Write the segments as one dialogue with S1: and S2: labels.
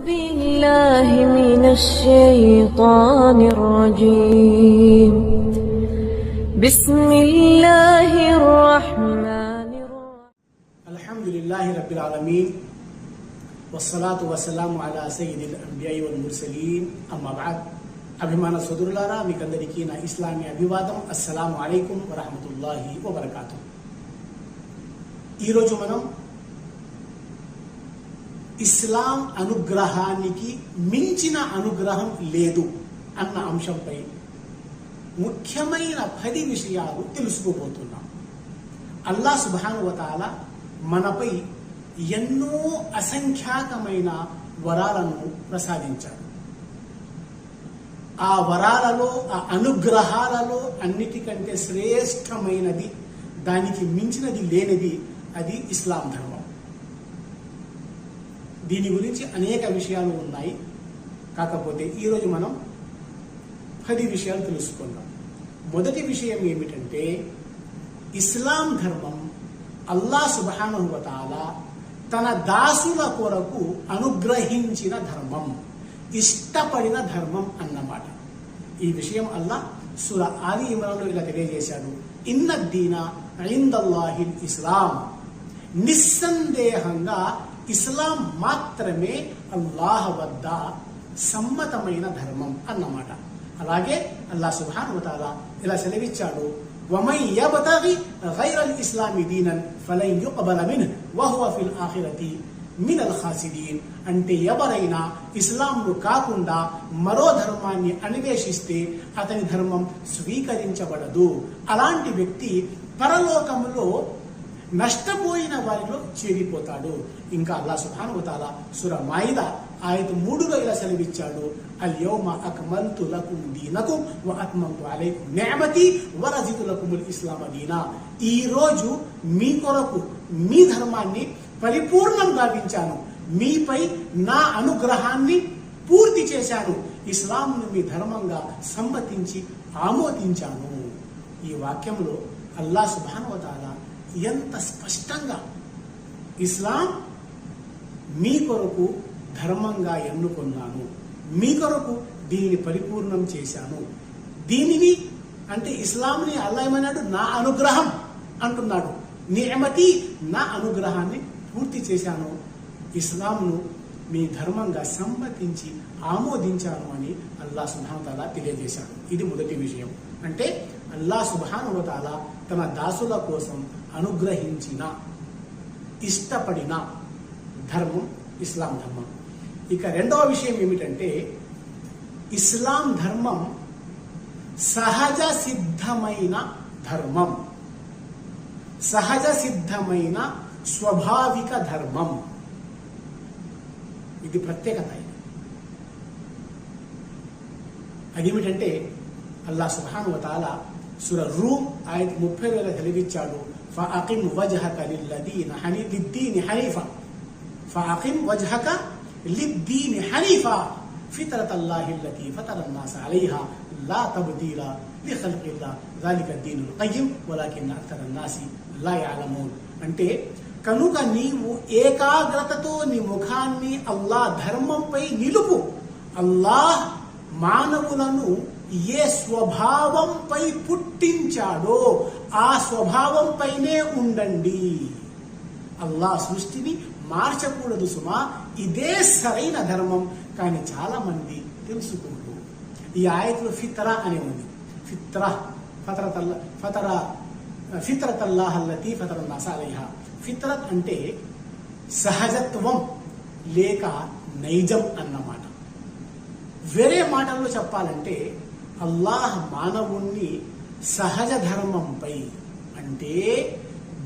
S1: بالله من الشيطان الرجيم بسم الله الرحمن الرحيم
S2: الحمد لله رب العالمين والصلاة والسلام على سيد الأنبياء والمرسلين أما بعد అభిమాన సోదరులారా మీకందరికీ నా ఇస్లామీ అభివాదం అస్సలాము అలైకుం వరహమతుల్లాహి వబర్కాతు ఈరోజు మనం ఇస్లాం అనుగ్రహానికి మించిన అనుగ్రహం లేదు అన్న అంశంపై ముఖ్యమైన పది విషయాలు తెలుసుకోబోతున్నాం. అల్లా సుభానువతాల మనపై ఎన్నో అసంఖ్యాకమైన వరాలను ప్రసాదించాడు. ఆ వరాలలో ఆ అనుగ్రహాలలో అన్నిటికంటే శ్రేష్టమైనది దానికి మించినది లేనిది అది ఇస్లాం ధర్మం. దీని గురించి అనేక విషయాలు ఉన్నాయి. కాకపోతే ఈరోజు మనం పది విషయాలు తెలుసుకుందాం. మొదటి విషయం ఏమిటంటే ఇస్లాం ధర్మం అల్లా సుబానువతాల తన దాసుల కొరకు అనుగ్రహించిన ధర్మం ఇష్టపడిన ధర్మం అన్నమాట. ఈ విషయం అల్లా సుర ఆది ఇమరంలో ఇలా తెలియజేశాడు. ఇన్న దీన ఐందల్లాహిల్ ఇస్లాం. నిస్సందేహంగా ఇస్లాం మాత్రమే అల్లాహ్ వద్ద సమ్మతమైన ధర్మం అన్నమాట అలాగే అల్లా సుబానువతాల ఇలా సెలవిచ్చాడు ومن يبتغي غير الإسلام دينا فلن يقبل منه وهو في الآخرة మినల్ ఖాసిదీన్ అంటే ఎవరైనా ఇస్లాంను కాకుండా మరో ధర్మాన్ని అన్వేషిస్తే అతని ధర్మం స్వీకరించబడదు అలాంటి వ్యక్తి పరలోకములో నష్టపోయిన వారిలో చేరిపోతాడు. ఇంకా అల్లా సుభానువతాల సుర మాయిద ఆయత మూడులో ఇలా సెలవిచ్చాడు. అల్యోమ అక్మల్తు లకుం దీనకుం వ అత్మంతు అలైకుం నేమతి వ లకుముల్ ఇస్లామ దీనా. ఈ రోజు మీ కొరకు మీ ధర్మాన్ని పరిపూర్ణం గావించాను. మీపై నా అనుగ్రహాన్ని పూర్తి చేశాను. ఇస్లాంను మీ ధర్మంగా సమ్మతించి ఆమోదించాను. ఈ వాక్యంలో అల్లా సుభానువతాల ఎంత స్పష్టంగా ఇస్లాం మీ కొరకు ధర్మంగా ఎన్నుకున్నాను మీ కొరకు దీనిని పరిపూర్ణం చేశాను. దీనిని అంటే ఇస్లాంని అల్లా ఏమన్నాడు? నా అనుగ్రహం అంటున్నాడు. నియమతి నా అనుగ్రహాన్ని పూర్తి చేశాను. ఇస్లాంను మీ ధర్మంగా సమ్మతించి ఆమోదించాను అని అల్లా సుభానతాల తెలియజేశాడు. ఇది మొదటి విషయం. అంటే అల్లా సుభానువతాల తన దాసుల కోసం అనుగ్రహించిన ఇష్టపడిన ధర్మం ఇస్లాం ధర్మం. ఇక రెండవ విషయం ఏమిటంటే ఇస్లాం ధర్మం సహజ సిద్ధమైన ధర్మం. సహజ సిద్ధమైన స్వాభావిక ధర్మం. ఇది ప్రత్యేకత అదేమిటంటే అల్లా సుహాను వతాల సుర రూమ్ ఆయన ముప్పై వేల తెలివిచ్చాడు ఫఅకిమ్ వజహక లిల్లదీన హనీ లిద్దీని హనీఫా ఫఅకిమ్ వజహక లిద్దీని హనీఫా فطرة الله التي فطر الناس عليها لا تبديل لخلق الله ذلك الدين القيم ولكن أكثر الناس لا يعلمون అంటే కనుక నీవు ఏకాగ్రతతో నీ ముఖాన్ని అల్లా ధర్మంపై నిలుపు అల్లాహ్ మానవులను ఏ స్వభావంపై పుట్టించాడో ఆ స్వభావంపైనే ఉండండి. అల్లా సృష్టిని మార్చకూడదు సుమా. ఇదే సరైన ధర్మం. కానీ చాలా మంది తెలుసుకుంటూ ఈ ఆయతలో ఫిత్ర అనే ఉంది. ఫిత్ర ఫతరతల్ల ఫతర ఫిత్రతల్లాహల్లతి ఫతర్ ఫిత్రత్ అంటే సహజత్వం లేక నైజం అన్నమాట. వేరే మాటల్లో చెప్పాలంటే అల్లాహ్ మానవుణ్ణి సహజ ధర్మంపై అంటే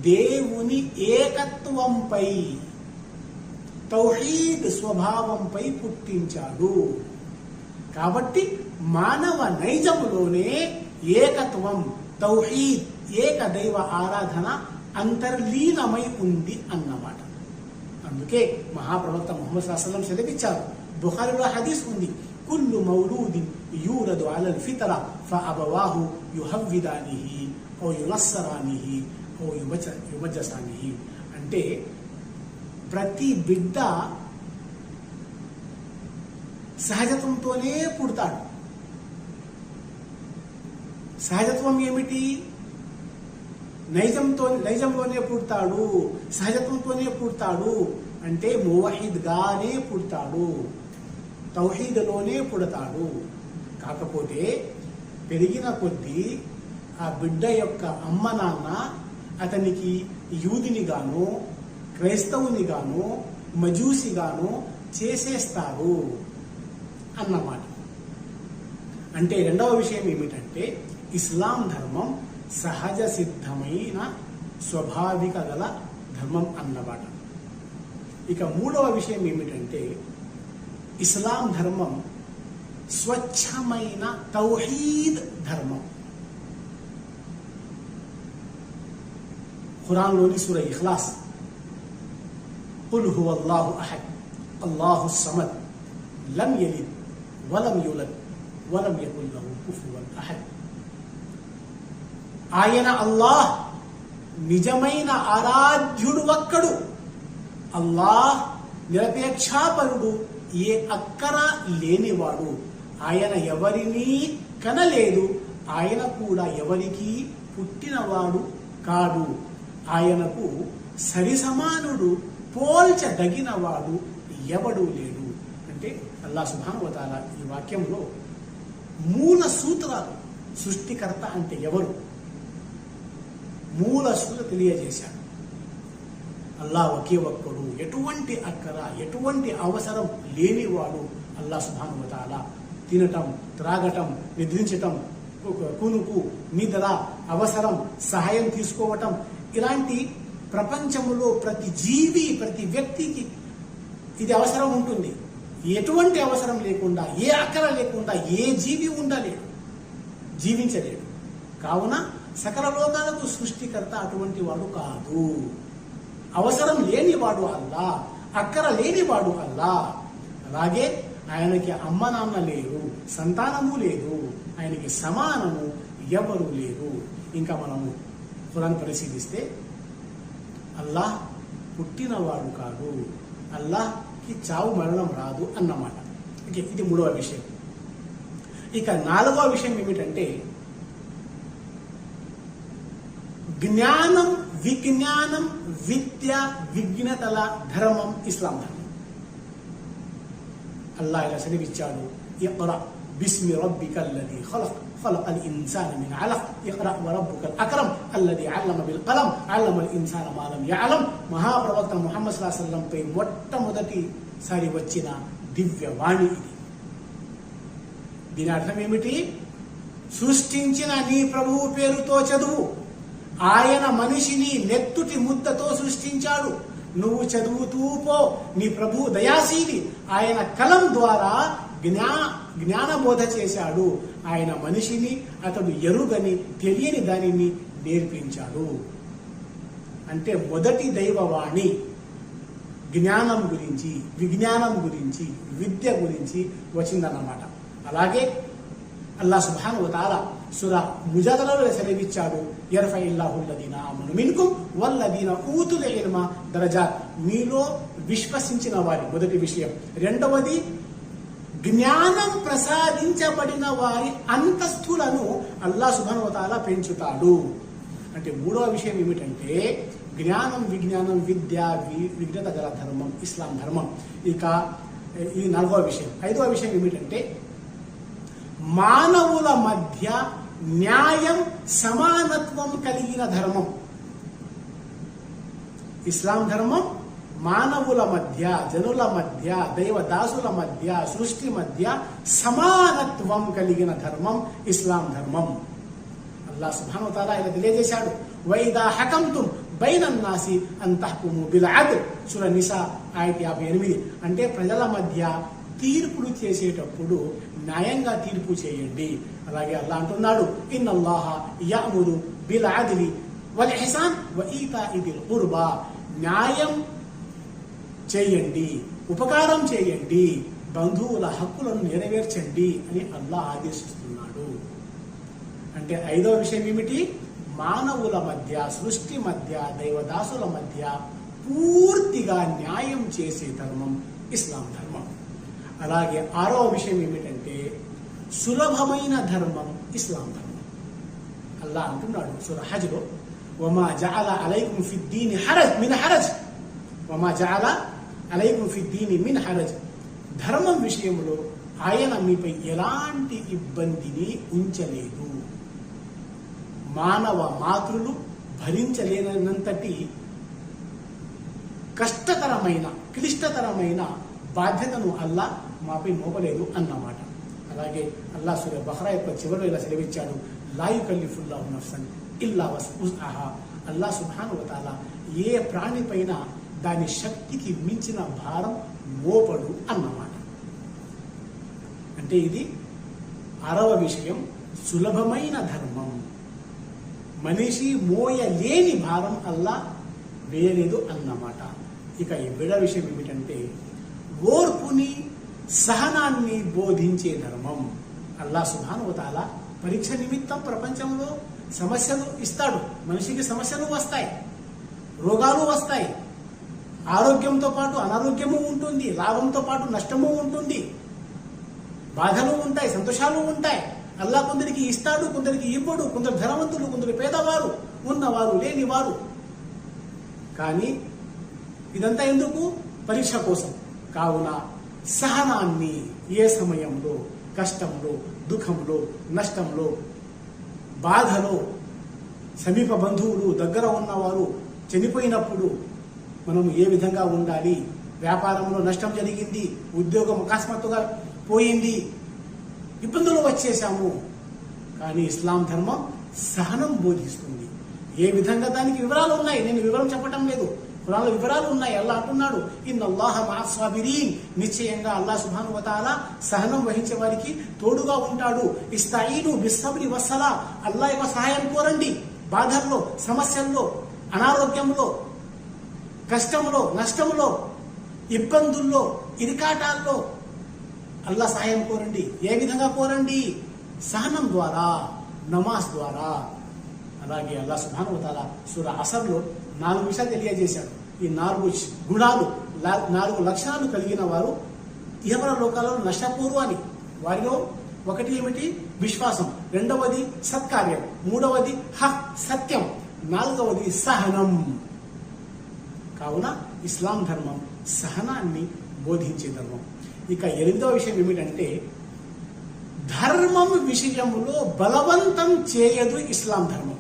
S2: దేవుని ఏకత్వంపై తౌహీద్ స్వభావంపై పుట్టించాడు. కాబట్టి మానవ నైజములోనే ఏకత్వం తౌహీద్ ఏక దైవ ఆరాధన అంతర్లీనమై ఉంది అన్నమాట. అందుకే మహాప్రవక్త ముహమ్మద్ అసలం సెలవిచ్చారు. బుహారిలో హదీస్ ఉంది. కుల్లు మౌలూదిన్ يورد على الفطرة فأبواه يهودانه ఓ يلصرانه ఓ యుమజ యుమజసానిహి అంటే ప్రతి బిడ్డ సహజత్వంతోనే పుడతాడు. సహజత్వం ఏమిటి? నైజంతో నైజంలోనే పుడతాడు. సహజత్వంతోనే పుడతాడు. అంటే గానే పుడతాడు. తౌహీద్లోనే పుడతాడు. కాకపోతే పెరిగిన కొద్దీ ఆ బిడ్డ యొక్క అమ్మ నాన్న అతనికి యూదినిగాను క్రైస్తవునిగాను మజూసిగాను చేసేస్తారు అన్నమాట. అంటే రెండవ విషయం ఏమిటంటే ఇస్లాం ధర్మం సహజ సిద్ధమైన స్వాభావిక గల ధర్మం అన్నమాట. ఇక మూడవ విషయం ఏమిటంటే ఇస్లాం ధర్మం స్వచ్ఛమైన తౌహీద్ ధర్మం ఖురాన్లోని సూర ఇఖ్లాస్ హు అల్లాహు అహద్ అల్లాహు సమద్ లం యలిద్ వలం యులద్ వలం యకుల్ లహు కుఫువన్ అహద్ ఆయన అల్లాహ్ నిజమైన ఆరాధ్యుడు ఒక్కడు అల్లాహ్ నిరపేక్షాపరుడు ఏ అక్కర లేనివాడు ఆయన ఎవరినీ కనలేదు. ఆయన కూడా ఎవరికి పుట్టినవాడు కాదు ఆయనకు సరిసమానుడు పోల్చదగినవాడు ఎవడు లేడు. అంటే అల్లా సుభానువతాల ఈ వాక్యంలో మూల సూత్రాలు సృష్టికర్త అంటే ఎవరు? మూల సూత్ర తెలియజేశాడు. అల్లా ఒకే ఒక్కడు. ఎటువంటి అక్కర ఎటువంటి అవసరం లేనివాడు అల్లా సుభానువతాల తినటం త్రాగటం నిద్రించటం కునుకు నిద్ర అవసరం సహాయం తీసుకోవటం ఇలాంటి ప్రపంచంలో ప్రతి జీవి ప్రతి వ్యక్తికి ఇది అవసరం ఉంటుంది. ఎటువంటి అవసరం లేకుండా ఏ అక్కర లేకుండా ఏ జీవి ఉండలేడు జీవించలేడు కావున సకల లోకాలకు సృష్టికర్త అటువంటి వాడు కాదు. అవసరం లేనివాడు అల్లా అక్కర లేనివాడు అల్లా. అలాగే ఆయనకి అమ్మ నాన్న లేరు సంతానము లేదు ఆయనకి సమానము ఎవరు లేరు. ఇంకా మనము ఖురాన్ పరిశీలిస్తే అల్లాహ్ పుట్టినవాడు కాదు అల్లాహ్కి చావు మరణం రాదు అన్నమాట. ఓకే ఇది మూడవ విషయం. ఇక నాలుగవ విషయం ఏమిటంటే జ్ఞానం విజ్ఞానం విద్య విఘ్నతల ధర్మం ఇస్లాం ధర్మం. అల్లా ఇలా సెలవిచ్చాడు ఇక్రా బిస్మి రబ్బిక అల్లది ఖలక్ خلق الإنسان من علق اقرأ وربك الأكرم الذي علم بالقلم علم الإنسان ما لم يعلم మహాప్రవక్త ముహమ్మద్ సల్లాహు సల్లం పై మొట్టమొదటిసారి వచ్చిన దివ్య వాణి ఇది దీని అర్థం ఏమిటి సృష్టించిన నీ ప్రభువు పేరుతో చదువు ఆయన మనిషిని నెత్తుటి ముద్దతో సృష్టించాడు నువ్వు చదువుతూ పో. నీ ప్రభు దయాశీలి. ఆయన కలం ద్వారా జ్ఞా జ్ఞానబోధ చేశాడు. ఆయన మనిషిని అతడు ఎరుగని తెలియని దానిని నేర్పించాడు. అంటే మొదటి దైవవాణి. జ్ఞానం గురించి విజ్ఞానం గురించి విద్య గురించి వచ్చిందన్నమాట. అలాగే అల్లా సుభాను తారా సుర ముజాదలలో సెలవిచ్చాడు ఎర్ఫై ఇల్లాహుల్లదీన అమను మిన్కుం వల్లదీన ఊతుల ఇల్మ మీలో విశ్వసించిన వారి మొదటి విషయం. రెండవది జ్ఞానం ప్రసాదించబడిన వారి అంతస్తులను అల్లా సుభానువతాల పెంచుతాడు. అంటే మూడవ విషయం ఏమిటంటే జ్ఞానం విజ్ఞానం విద్య వి- విఘ్నత గల ధర్మం ఇస్లాం ధర్మం. ఇక ఈ నాలుగవ విషయం. ఐదవ విషయం ఏమిటంటే మానవుల మధ్య న్యాయం సమానత్వం కలిగిన ధర్మం. ఇస్లాం ధర్మం మానవుల మధ్య జనుల మధ్య దైవదాసుల మధ్య సృష్టి మధ్య సమానత్వం కలిగిన ధర్మం ఇస్లాం ధర్మం. అల్లా సుభాను తాలా ఆయన తెలియజేశాడు. వైదా హకంతుం బైనన్నాసి అంతహకుము బిల్ అద్ సుర నిసా ఆయత యాభై ఎనిమిది. అంటే ప్రజల మధ్య తీర్పులు చేసేటప్పుడు న్యాయంగా తీర్పు చేయండి. అలాగే అల్లా అంటున్నాడు ఇన్నల్లాహ యఅమురు బిల్ ఆదిలి వల్ ఇహ్సాన్ వ ఈతాఇ కుర్బా న్యాయం చేయండి ఉపకారం చేయండి బంధువుల హక్కులను నెరవేర్చండి అని అల్లా ఆదేశిస్తున్నాడు. అంటే ఐదవ విషయం ఏమిటి? మానవుల మధ్య సృష్టి మధ్య దైవదాసుల మధ్య పూర్తిగా న్యాయం చేసే ధర్మం ఇస్లాం ధర్మం. అలాగే ఆరవ విషయం ఏమిటంటే సులభమైన ధర్మం ఇస్లాం ధర్మం. అల్లా అంటున్నాడు సుర హజ్లో వమా జాల అలైకుం ఫి హరజ్ మిన్ హరజ్. వమా జాల అలైకుం ఫిద్దీని మిన్ హరజ్. ధర్మం విషయంలో ఆయన మీపై ఎలాంటి ఇబ్బందిని ఉంచలేదు. మానవ మాతృలు భరించలేనంతటి కష్టతరమైన క్లిష్టతరమైన బాధ్యతను అల్లా మాపై మోపలేదు అన్నమాట. అలాగే అల్లా సూర్య బహ్రా యొక్క చివరిలో ఇలా సెలవిచ్చాడు లాయు కల్లిఫుల్లా నఫ్సన్ ఇల్లా వస్ ఆహా అల్లా సుబ్హాను వతాల ఏ ప్రాణిపైన దాని శక్తికి మించిన భారం మోపడు అన్నమాట. అంటే ఇది ఆరవ విషయం సులభమైన ధర్మం. మనిషి మోయలేని భారం అల్లా వేయలేదు అన్నమాట. ఇక విడ విషయం ఏమిటంటే ఓర్పుని సహనాన్ని బోధించే ధర్మం. అల్లా సుభానువతాల పరీక్ష నిమిత్తం ప్రపంచంలో సమస్యలు ఇస్తాడు. మనిషికి సమస్యలు వస్తాయి. రోగాలు వస్తాయి. ఆరోగ్యంతో పాటు అనారోగ్యము ఉంటుంది. లాభంతో పాటు నష్టము ఉంటుంది. బాధలు ఉంటాయి సంతోషాలు ఉంటాయి. అల్లా కొందరికి ఇస్తాడు కొందరికి ఇవ్వడు. కొందరు ధనవంతులు కొందరు పేదవారు ఉన్నవారు లేనివారు. కానీ ఇదంతా ఎందుకు? పరీక్ష కోసం. కావున సహనాన్ని ఏ సమయంలో కష్టంలో దుఃఖంలో నష్టంలో బాధలో సమీప బంధువులు దగ్గర ఉన్నవారు చనిపోయినప్పుడు మనం ఏ విధంగా ఉండాలి? వ్యాపారంలో నష్టం జరిగింది ఉద్యోగం అకస్మాత్తుగా పోయింది ఇబ్బందులు వచ్చేసాము కానీ ఇస్లాం ధర్మం సహనం బోధిస్తుంది. ఏ విధంగా దానికి వివరాలు ఉన్నాయి? నేను వివరం చెప్పటం లేదు. కురాన్లో వివరాలు ఉన్నాయి. అల్లా అంటున్నాడు ఇన్ అల్లాహ మాస్వాబిరీన్ నిశ్చయంగా అల్లా సుభాను వతాల సహనం వహించే వారికి తోడుగా ఉంటాడు. ఇస్తాయిను బిస్సబ్రి వసలా అల్లా యొక్క సహాయం కోరండి. బాధల్లో సమస్యల్లో అనారోగ్యంలో కష్టంలో నష్టంలో ఇబ్బందుల్లో ఇరికాటాల్లో అల్లా సహాయం కోరండి. ఏ విధంగా కోరండి? సహనం ద్వారా నమాజ్ ద్వారా. అలాగే అల్లా సుభానువతాల సూర అసర్లో నాలుగు విషయాలు తెలియజేశాడు ఈ నాలుగు గుణాలు లా- నాలుగు లక్షణాలు కలిగిన వారు ఇహపర లోకాలలో నష్టపూర్వాన్ని వారిలో ఒకటి ఏమిటి? విశ్వాసం. రెండవది సత్కార్యం. మూడవది హక్ సత్యం. నాలుగవది సహనం. కావున ఇస్లాం ధర్మం సహనాన్ని బోధించే ధర్మం. ఇక ఎనిమిదవ విషయం ఏమిటంటే ధర్మం విషయంలో బలవంతం చేయదు ఇస్లాం ధర్మం.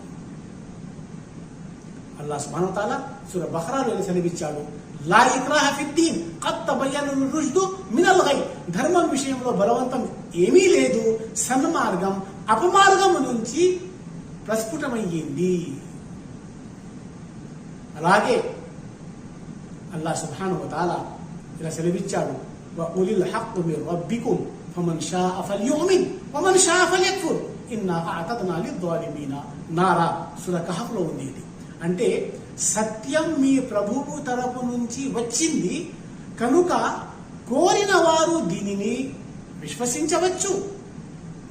S2: అల్లా సుబ్హానహు తాలా సూర బహ్రాలో సెలవిచ్చాడు. లా ఇక్రాహ ఫిద్దీన్ కత్ తబయ్యను రుజ్దు మినల్ గై ధర్మం విషయంలో బలవంతం ఏమీ లేదు. సన్మార్గం అపమార్గం నుంచి ప్రస్ఫుటమయ్యింది. అలాగే అల్లా సుబ్హానహు తాలా ఇలా సెలవిచ్చాడు. వఉలిల్ హక్కు మిర్ రబ్బికుమ్ ఫమన్ షా ఫల్యుమిన్ వమన్ షా ఫల్యక్ఫుర్. ఇన్నా అతదనాలి ద్వాలిమీన నారా సుర కహఫ్లో ఉంది ఇది. అంటే సత్యం మీ ప్రభువు తరపు నుంచి వచ్చింది కనుక కోరిన వారు దీనిని విశ్వసించవచ్చు.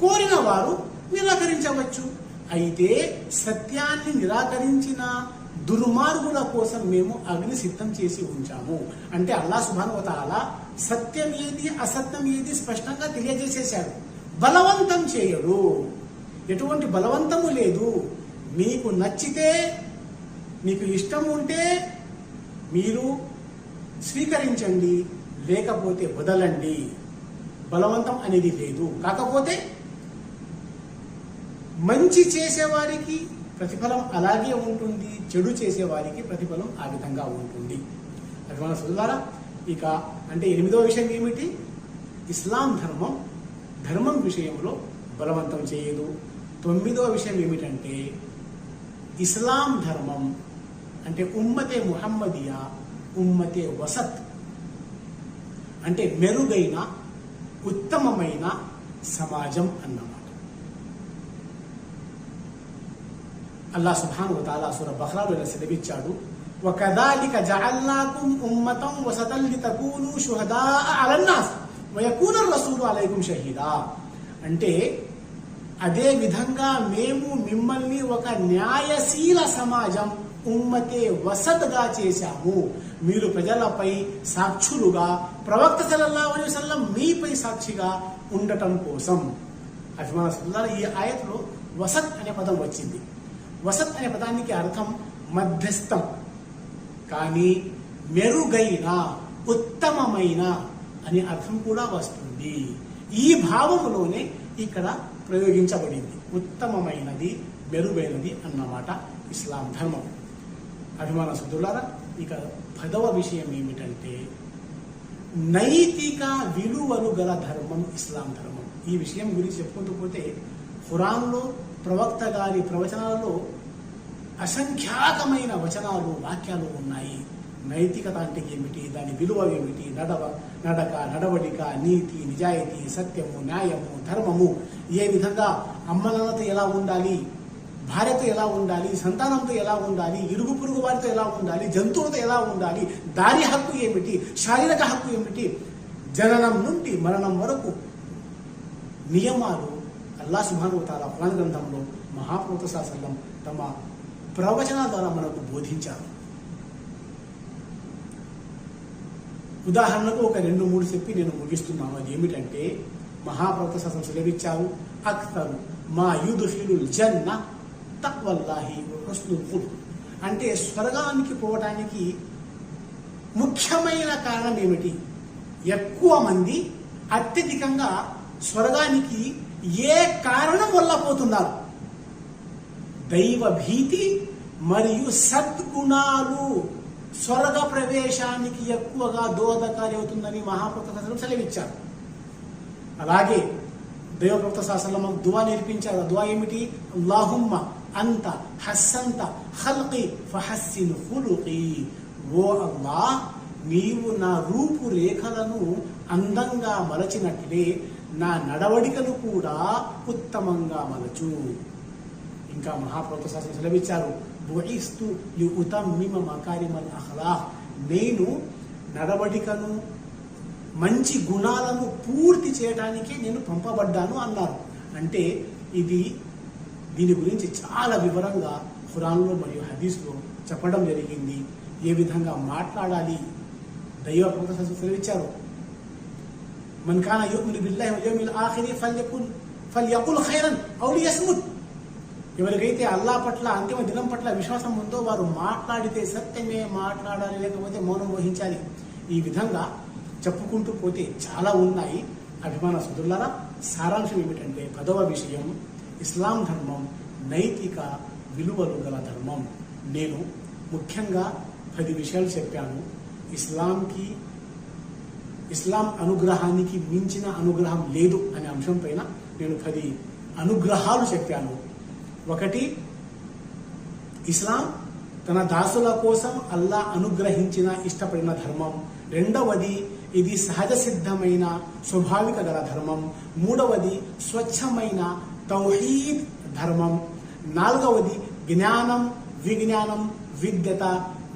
S2: కోరిన వారు నిరాకరించవచ్చు. అయితే సత్యాన్ని నిరాకరించిన దుర్మార్గుల కోసం మేము అగ్ని సిద్ధం చేసి ఉంచాము. అంటే అల్లా సుభానువతాల సత్యం ఏది అసత్యం ఏది స్పష్టంగా తెలియజేసేశాడు. బలవంతం చేయడు. ఎటువంటి బలవంతము లేదు. మీకు నచ్చితే మీకు ఇష్టం ఉంటే మీరు స్వీకరించండి లేకపోతే వదలండి. బలవంతం అనేది లేదు. కాకపోతే మంచి చేసేవారికి ప్రతిఫలం అలాగే ఉంటుంది చెడు చేసేవారికి ప్రతిఫలం ఆ విధంగా ఉంటుంది. అది మన సోదరులారా ఇక అంటే ఎనిమిదవ విషయం ఏమిటి? ఇస్లాం ధర్మం ధర్మం విషయంలో బలవంతం చేయదు. తొమ్మిదవ విషయం ఏమిటంటే ఇస్లాం ధర్మం అంటే ఉమ్మతే ముహమ్మదియా ఉమ్మతే వసత్ అంటే మెరుగైన ఉత్తమమైన సమాజం అన్నమాట అల్లా సుబ్హాను తాలా సుర బహ్రాలో ఇలా సెలవిచ్చాడు وكذلك جعلناكم أمة وسطا لتكونوا شهداء على الناس ويكون الرسول عليكم شهيدا అంటే అదే విధంగా మేము మిమ్మల్ని ఒక న్యాయశీల సమాజం ఉమ్మతే వసత్గా చేశాము. మీరు ప్రజలపై సాక్షులుగా ప్రవక్త సల్లల్లాహు అలైహి వసల్లం మీపై సాక్షిగా ఉండటం కోసం. అభిమాన సోదరులారా, ఈ ఆయతలో వసత్ అనే పదం వచ్చింది. వసత్ అనే పదానికి అర్థం మధ్యస్థం. కానీ మెరుగైన ఉత్తమమైన అనే అర్థం కూడా వస్తుంది. ఈ భావములోనే ఇక్కడ ప్రయోగించబడింది. ఉత్తమమైనది మెరుగైనది అన్నమాట ఇస్లాం ధర్మం. అభిమాన సుదులారా ఇక పదవ విషయం ఏమిటంటే నైతిక విలువలు గల ధర్మం ఇస్లాం ధర్మం. ఈ విషయం గురించి చెప్పుకుంటూ పోతే ఖురాన్లో ప్రవక్త గారి ప్రవచనాలలో అసంఖ్యాకమైన వచనాలు వాక్యాలు ఉన్నాయి. నైతికత అంటే ఏమిటి? దాని విలువ ఏమిటి? నడవ నడక నడవడిక నీతి నిజాయితీ సత్యము న్యాయము ధర్మము ఏ విధంగా అమ్మలతో ఎలా ఉండాలి? భార్యతో ఎలా ఉండాలి సంతానంతో ఎలా ఉండాలి ఇరుగు పొరుగు వారితో ఎలా ఉండాలి జంతువులతో ఎలా ఉండాలి దారి హక్కు ఏమిటి శారీరక హక్కు ఏమిటి జననం నుండి మరణం వరకు నియమాలు అల్లా సుభాను పురాణ గ్రంథంలో మహాప్రభుత శాసనం తమ ప్రవచనాల ద్వారా మనకు బోధించారు. ఉదాహరణకు ఒక రెండు మూడు చెప్పి నేను ముగిస్తున్నాను. అది ఏమిటంటే మహాప్రవత శాసనం సెలవిచ్చారు అక్తరు మా యుదుహిలుల్ జన్న తక్వల్లాహి హుస్నుల్ అంటే స్వర్గానికి పోవటానికి ముఖ్యమైన కారణం ఏమిటి? ఎక్కువ మంది అత్యధికంగా స్వర్గానికి ఏ కారణం వల్ల పోతున్నారు? దైవ భీతి మరియు సద్గుణాలు స్వర్గ ప్రవేశానికి ఎక్కువగా దోహదకారి అవుతుందని మహాప్రభుత్వ సెలవిచ్చారు. అలాగే దైవప్రవక్త శాసనం దువా నేర్పించారు. దువా ఏమిటి? అల్లాహుమ్మ అంత హస్సంత హల్కి ఫహస్సిన్ ఖులుqi ఓ అల్లా నీవు నా రూపు రేఖలను అందంగా మలచినట్లే నా నడవడికను కూడా ఉత్తమంగా మలచు. ఇంకా మహాప్రభుత్వ శాస్త్రం సెలవిచ్చారు బుయిస్తు లి ఉతమ్మిమ మకారిమల్ అహ్లా నేను నడవడికను మంచి గుణాలను పూర్తి చేయడానికే నేను పంపబడ్డాను అన్నారు. అంటే ఇది దీని గురించి చాలా వివరంగా ఖురాన్లో మరియు హదీస్లో చెప్పడం జరిగింది. ఏ విధంగా మాట్లాడాలి? దైవ ప్రవక్త సెలవిచ్చారు మన్ కాన యుమిను బిల్లాహి వల్ యౌమిల్ ఆఖిరి ఫల్యకుల్ ఫల్యకుల్ ఖైరన్ ఔ లియస్ముత్. ఎవరికైతే అల్లా పట్ల అంతిమ దినం పట్ల విశ్వాసం ఉందో వారు మాట్లాడితే సత్యమే మాట్లాడాలి లేకపోతే మౌనం వహించాలి. ఈ విధంగా చెప్పుకుంటూ పోతే చాలా ఉన్నాయి. అభిమాన సుదులారా సారాంశం ఏమిటంటే పదవ విషయం ఇస్లాం ధర్మం నైతిక విలువలు గల ధర్మం. నేను ముఖ్యంగా పది విషయాలు చెప్పాను. ఇస్లాంకి ఇస్లాం అనుగ్రహానికి మించిన అనుగ్రహం లేదు అనే అంశం పైన నేను పది అనుగ్రహాలు చెప్పాను. ఒకటి ఇస్లాం తన దాసుల కోసం అల్లా అనుగ్రహించిన ఇష్టపడిన ధర్మం. రెండవది ఇది సహజ సిద్ధమైన స్వాభావిక గల ధర్మం. మూడవది స్వచ్ఛమైన తౌహీద్ ధర్మం. నాలుగవది జ్ఞానం విజ్ఞానం విద్యత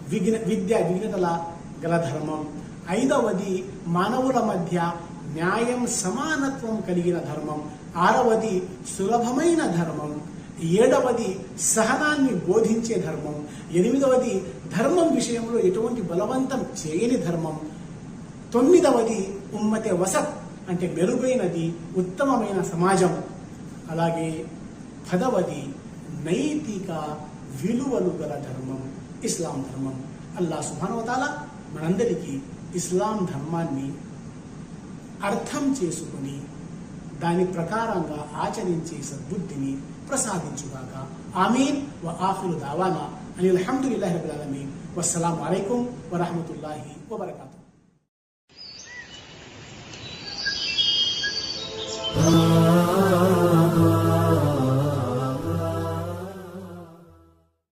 S2: విఘ్న విద్య విఘ్నతల గల ధర్మం. ఐదవది మానవుల మధ్య న్యాయం సమానత్వం కలిగిన ధర్మం. ఆరవది సులభమైన ధర్మం. ఏడవది సహనాన్ని బోధించే ధర్మం. ఎనిమిదవది ధర్మం విషయంలో ఎటువంటి బలవంతం చేయని ధర్మం. తొమ్మిదవది ఉమ్మతే వసత్ అంటే మెరుగైనది ఉత్తమమైన సమాజం. అలాగే పదవది నైతిక విలువలు గల ధర్మం ఇస్లాం ధర్మం. అల్లా సుభానవతాల మనందరికీ ఇస్లాం ధర్మాన్ని అర్థం చేసుకుని దాని ప్రకారంగా ఆచరించే సద్బుద్ధిని ప్రసాదించుగాక. ఆమీన్. వ ఆఖిరు దావానా. అని అల్హమ్దులిల్లాహి రబ్బిల్ ఆలమీన్. వస్సలాము అలైకుం వరహమతుల్లాహి వబరకాతుహు
S1: Ah.